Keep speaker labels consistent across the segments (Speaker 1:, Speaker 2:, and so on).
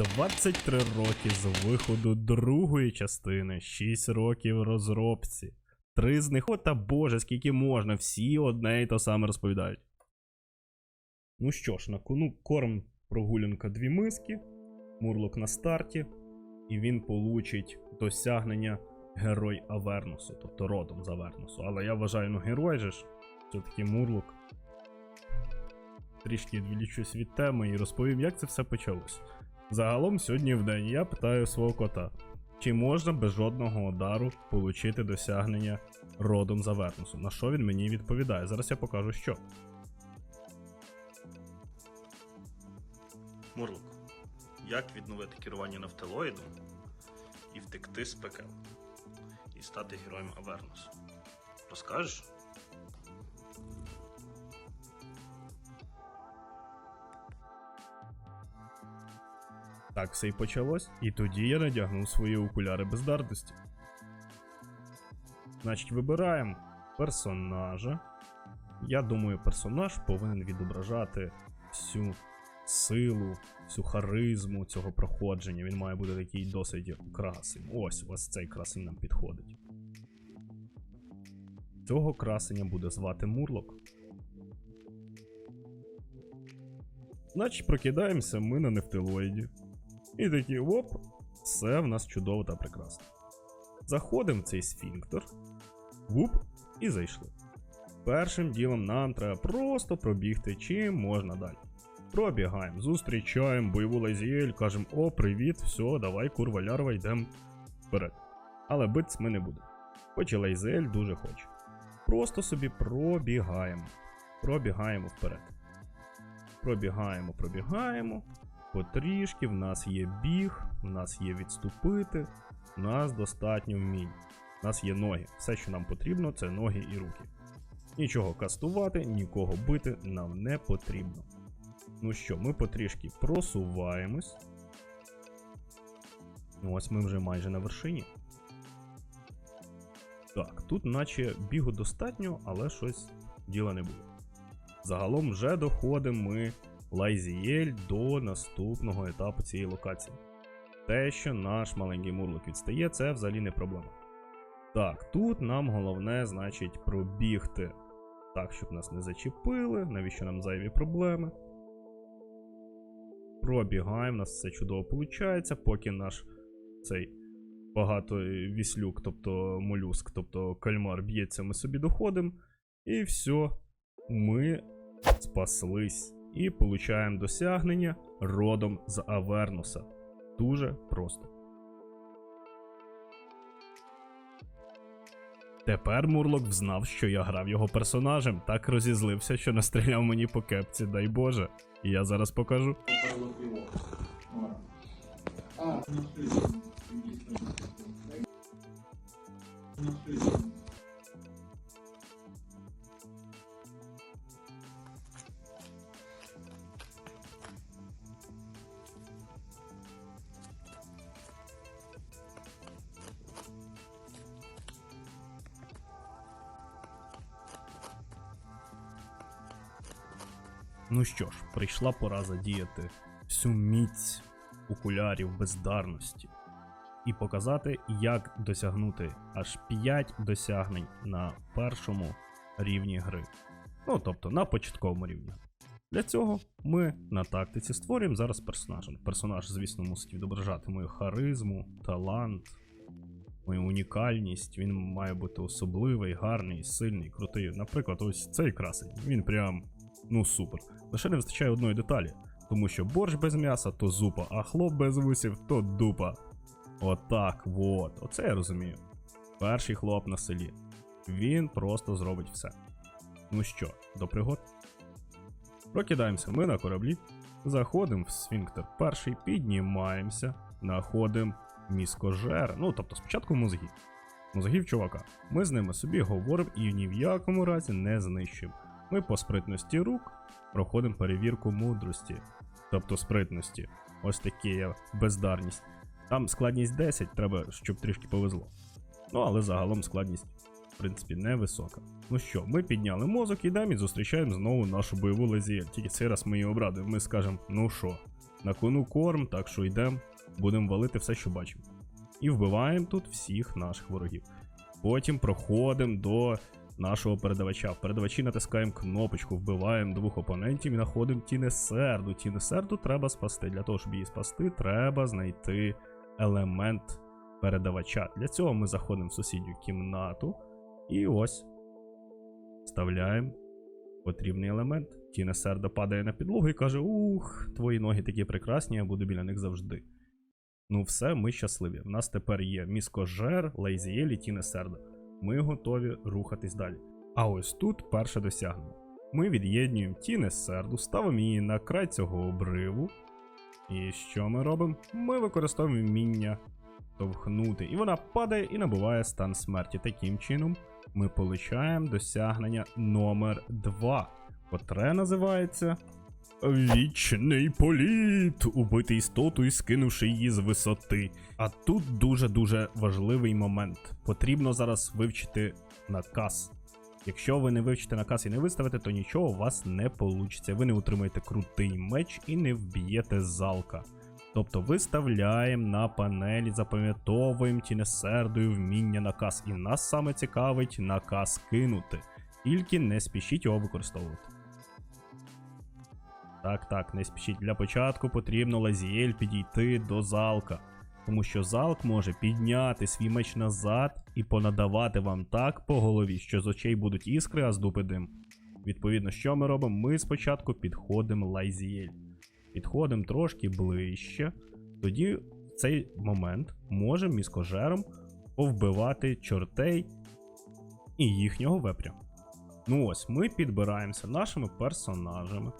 Speaker 1: 23 роки з виходу другої частини, 6 років розробці. Три з них, о та боже, скільки можна, всі одне і то саме розповідають. Ну що ж, на кону корм прогулянка дві миски, мурлок на старті, і він получить досягнення Герой Авернусу, тобто родом з Авернусу. Але я вважаю, ну герой же ж, все-таки мурлок. Трішки відволічусь від теми і розповім, як це все почалось. Загалом сьогодні в день я питаю свого кота, чи можна без жодного удару получити досягнення родом з Авернусу. На що він мені відповідає? Зараз я покажу що. Мурлок. Як відновити керування нафталоїдом і втекти з пекел? І стати героєм Авернусу? Розкажеш? Так все і почалось. І тоді я надягнув свої окуляри бездарності. Значить, вибираємо персонажа. Я думаю, персонаж повинен відображати всю силу, всю харизму цього проходження. Він має бути такий досить красень. Ось, ось цей красень нам підходить. Цього красення буде звати Мурлок. Значить, прокидаємося ми на нефтилоїді. І такі оп, все в нас чудово та прекрасно. Заходимо в цей сфінктер, вуп, і зайшли. Першим ділом нам треба просто пробігти чим можна далі. Пробігаємо, зустрічаємо бойову лазіель, кажемо: о, привіт, все, давай, курва лярва, йдемо вперед. Але битись ми не будемо. Хоч і лазіель дуже хоче. Просто собі пробігаємо. Пробігаємо вперед. Пробігаємо, пробігаємо. Потрішки, в нас є біг, в нас є відступити, в нас достатньо вмінь. У нас є ноги. Все, що нам потрібно, це ноги і руки. Нічого кастувати, нікого бити нам не потрібно. Ну що, ми потрішки просуваємось. Ну, ось ми вже майже на вершині. Так, тут наче бігу достатньо, але щось діла не було. Загалом вже доходимо ми Лайзієль до наступного етапу цієї локації. Те, що наш маленький мурлик відстає, це взагалі не проблема. Так, тут нам головне, значить, пробігти так, щоб нас не зачепили, навіщо нам зайві проблеми. Пробігаємо, у нас все чудово виходить, поки наш цей багато віслюк, тобто молюск, тобто кальмар б'ється, ми собі доходимо. І все, ми спаслись. І получаємо досягнення родом з Авернуса. Дуже просто. Тепер Мурлок взнав, що я грав його персонажем, так розізлився, що настріляв мені по кепці, дай Боже. І я зараз покажу. Ну що ж, прийшла пора задіяти всю міць окулярів бездарності і показати, як досягнути аж 5 досягнень на першому рівні гри. Ну тобто на початковому рівні. Для цього ми на тактиці створюємо зараз персонажа. Персонаж, звісно, мусить відображати мою харизму, талант, мою унікальність. Він має бути особливий, гарний, сильний, крутий. Наприклад, ось цей красень. Він прям ну супер. Лише не вистачає одної деталі, тому що борщ без м'яса то зупа, а хлоп без вусів то дупа. Отак, вот. Оце я розумію. Перший хлоп на селі. Він просто зробить все. Ну що, до пригод? Прокидаємося ми на кораблі, заходимо в сфінктер перший, піднімаємося, знаходимо міскожер. Ну, тобто спочатку мозги. Мозгів чувака. Ми з ними собі говоримо і ні в якому разі не знищимо. Ми по спритності рук проходимо перевірку мудрості, тобто спритності. Ось таке є бездарність. Там складність 10, треба, щоб трішки повезло. Ну, але загалом складність, в принципі, невисока. Ну що, ми підняли мозок, ідемо і зустрічаємо знову нашу бойову лазієль. Тільки цей раз ми її обрадуємо. Ми скажемо, ну що, На кону корм, так що йдемо, будемо валити все, що бачимо. І вбиваємо тут всіх наших ворогів. Потім проходимо до нашого передавача. В передавачі натискаємо кнопочку, вбиваємо двох опонентів і знаходимо Тінесерду. Тінесерду треба спасти. Для того, щоб її спасти, треба знайти елемент передавача. Для цього ми заходимо в сусідню кімнату і ось вставляємо потрібний елемент. Тінесерда падає на підлогу і каже: Ух, твої ноги такі прекрасні, я буду біля них завжди. Ну, все, ми щасливі. В нас тепер є міскожер, Лейзієль і Тінесерда. Ми готові рухатись далі. А ось тут перше досягнення. Ми від'єднуємо Тінесерду, ставимо її на край цього обриву. І що ми робимо? Ми використовуємо вміння товхнути. І вона падає і набуває стан смерті. Таким чином, ми получаємо досягнення номер 2, котре називається Вічний політ, убити істоту і скинувши її з висоти. А тут дуже-дуже важливий момент. Потрібно зараз вивчити наказ. Якщо ви не вивчите наказ і не виставите, то нічого у вас не вийде. Ви не отримаєте крутий меч і не вб'єте залка. Тобто виставляємо на панелі, запам'ятовуємо тінесердою вміння наказ. І нас саме цікавить наказ кинути. Тільки не спішіть його використовувати. Так, так, не спішіть. Для початку потрібно Лазіель підійти до залка. Тому що залк може підняти свій меч назад і понадавати вам так по голові, що з очей будуть іскри, а з дупи дим. Відповідно, що ми робимо? Ми спочатку підходимо Лайзіель. Підходимо трошки ближче. Тоді в цей момент можемо міскожером повбивати чортей і їхнього вепря. Ну ось, ми підбираємося нашими персонажами.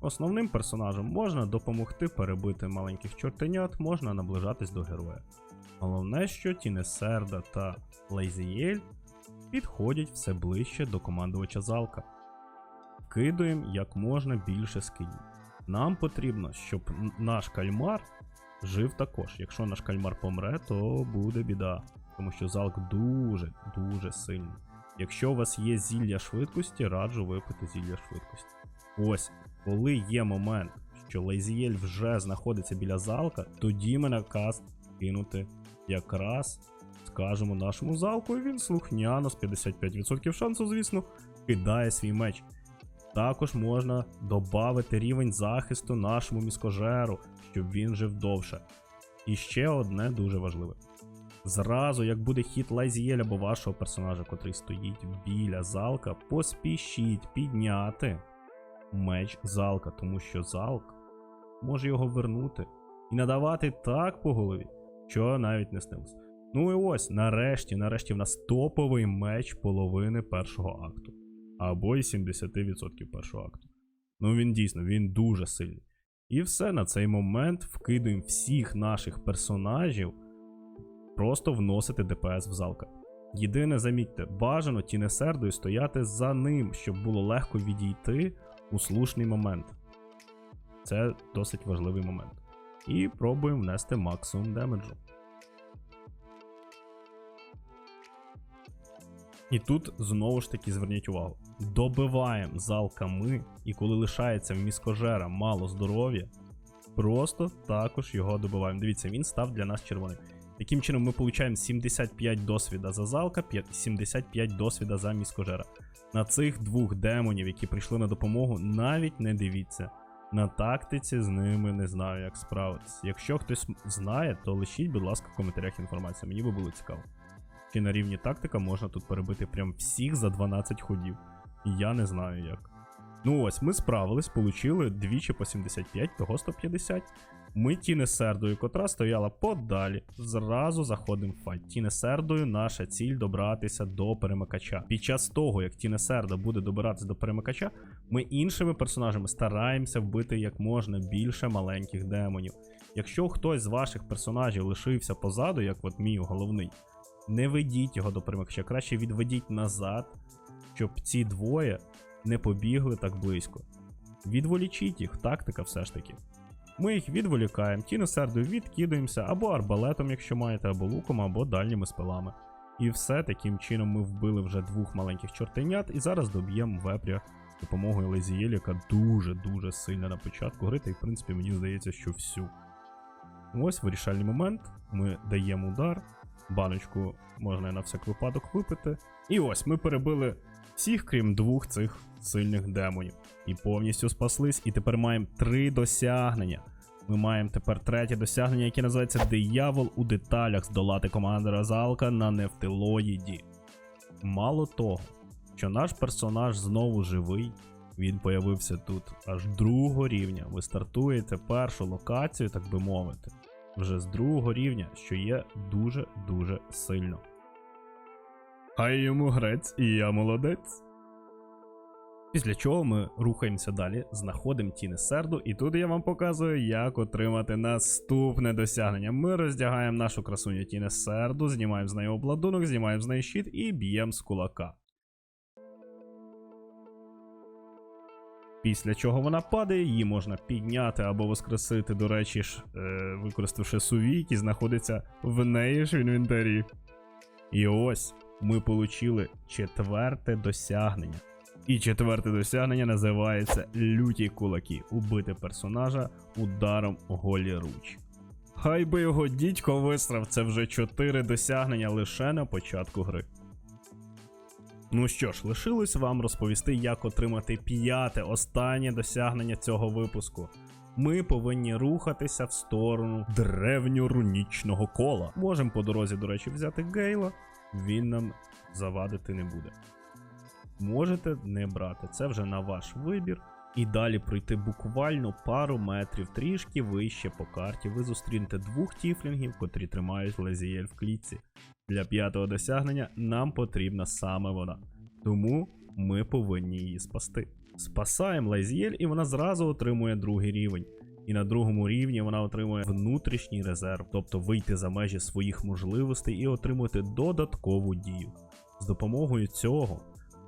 Speaker 1: Основним персонажам можна допомогти перебити маленьких чортенят, можна наближатись до героя. Головне, що Тінесерда та Лейзієль підходять все ближче до командувача залка. Кидаємо як можна більше скинів. Нам потрібно, щоб наш кальмар жив також. Якщо наш кальмар помре, то буде біда. Тому що залк дуже дуже сильний. Якщо у вас є зілля швидкості, раджу випити зілля швидкості. Ось, коли є момент, що Лейзієль вже знаходиться біля залка, тоді ми наказ кинути якраз, скажемо, нашому залку, і він слухняно з 55% шансу, звісно, кидає свій меч. Також можна додати рівень захисту нашому міскожеру, щоб він жив довше. І ще одне дуже важливе. Зразу, як буде хід Лайзієля або вашого персонажа, котрий стоїть біля залка, поспішіть підняти меч залка, тому що залк може його вернути і надавати так по голові, що навіть не снилось. Ну і ось, нарешті, нарешті, в нас топовий меч половини першого акту. Або й 70% першого акту. Ну він дійсно, він дуже сильний. І все на цей момент вкидуємо всіх наших персонажів, просто вносити ДПС в залка. Єдине, замітьте, бажано тінесердою стояти за ним, щоб було легко відійти у слушний момент. Це досить важливий момент. І пробуємо внести максимум демеджу. І тут знову ж таки зверніть увагу: добиваємо залка ми, і коли лишається в міскожера мало здоров'я, просто також його добиваємо. Дивіться, він став для нас червоним. Таким чином, ми получаємо 75 досвіда за залка, 75 досвіда за міскожера. На цих двох демонів, які прийшли на допомогу, навіть не дивіться. На тактиці з ними не знаю, як справитись. Якщо хтось знає, то лишіть, будь ласка, в коментарях інформацію. Мені би було цікаво. Чи на рівні тактика можна тут перебити прям всіх за 12 ходів. І я не знаю як. Ну ось, ми справились, получили двічі по 75, того 150. Ми тінесердою, котра стояла подалі, зразу заходимо в файт. Тінесердою наша ціль добратися до перемикача. Під час того, як Тінесерда буде добиратися до перемикача, ми іншими персонажами стараємося вбити як можна більше маленьких демонів. Якщо хтось з ваших персонажів лишився позаду, як от мій головний, не ведіть його до перемикача, краще відведіть назад, щоб ці двоє не побігли так близько. Відволічіть їх, тактика все ж таки. Ми їх відволікаємо, тінесердою відкидаємося або арбалетом, якщо маєте, або луком, або дальніми спилами. І все таким чином ми вбили вже двох маленьких чортенят, і зараз доб'ємо вепря з допомогою Лезієль, яка дуже-дуже сильна на початку гри, та й в принципі мені здається, що всю. Ось вирішальний момент. Ми даємо удар. Баночку можна на всяк випадок випити. І ось ми перебили всіх, крім двох цих сильних демонів. І повністю спаслись. І тепер маємо три досягнення. Ми маємо тепер третє досягнення, яке називається Диявол у деталях здолати командира Залка на нефтилоїді. Мало того, що наш персонаж знову живий, він появився тут аж другого рівня. Ви стартуєте першу локацію, так би мовити, вже з другого рівня, що є дуже-дуже сильно. Хай йому грець, і я молодець. Після чого ми рухаємося далі, знаходимо Тіне Серду, і тут я вам показую, як отримати наступне досягнення. Ми роздягаємо нашу красуню Тіне Серду, знімаємо з неї обладунок, знімаємо з неї щит і б'ємо з кулака. Після чого вона падає, її можна підняти або воскресити, до речі ж, е, використавши суві, який знаходиться в неї ж в інвентарі. І ось ми отримали четверте досягнення. І четверте досягнення називається Люті кулаки. Убити персонажа ударом голі руч. Хай би його дідько висрав, це вже чотири досягнення лише на початку гри. Ну що ж, лишилось вам розповісти, як отримати п'яте останнє досягнення цього випуску. Ми повинні рухатися в сторону древньорунічного кола. Можемо по дорозі, до речі, взяти Гейла, він нам завадити не буде. Можете не брати, це вже на ваш вибір. І далі пройти буквально пару метрів трішки вище по карті. Ви зустрінете двох тіфлінгів, котрі тримають лезієль в клітці. Для п'ятого досягнення нам потрібна саме вона. Тому ми повинні її спасти. Спасаємо Лайзієль, і вона зразу отримує другий рівень. І на другому рівні вона отримує внутрішній резерв, тобто вийти за межі своїх можливостей і отримати додаткову дію. З допомогою цього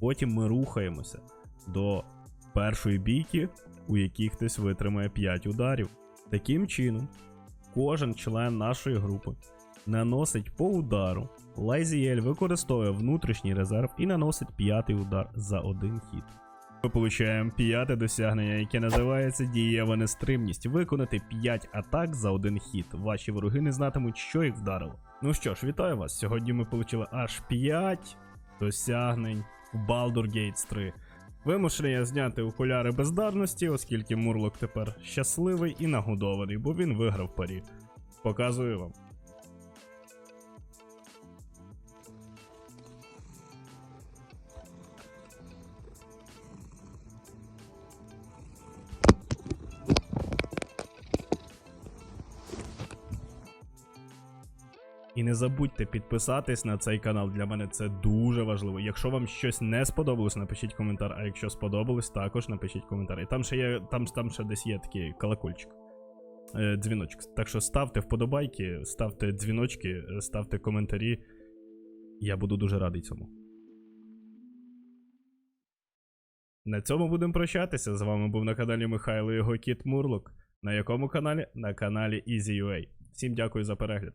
Speaker 1: потім ми рухаємося до першої бійки, у якій хтось витримає 5 ударів. Таким чином, кожен член нашої групи наносить по удару. Лайзіель використовує внутрішній резерв і наносить п'ятий удар за один хід. Ми получаємо п'яте досягнення, яке називається дієва нестримність. Виконати 5 атак за один хід. Ваші вороги не знатимуть, що їх вдарило. Ну що ж, вітаю вас. Сьогодні ми отримали аж 5 досягнень в Baldur Gates 3. Вимушений зняти окуляри бездарності, оскільки Мурлок тепер щасливий і нагодований, бо він виграв парі. Показую вам. І не забудьте підписатись на цей канал. Для мене це дуже важливо. Якщо вам щось не сподобалось, напишіть коментар. А якщо сподобалось, також напишіть коментар. І там ще є, там, там ще десь є такий колокольчик. Е, дзвіночок. Так що ставте вподобайки, ставте дзвіночки, ставте коментарі. Я буду дуже радий цьому. На цьому будемо прощатися. З вами був на каналі Михайло і його кіт Мурлок. На якому каналі? На каналі EasyUA. Всім дякую за перегляд.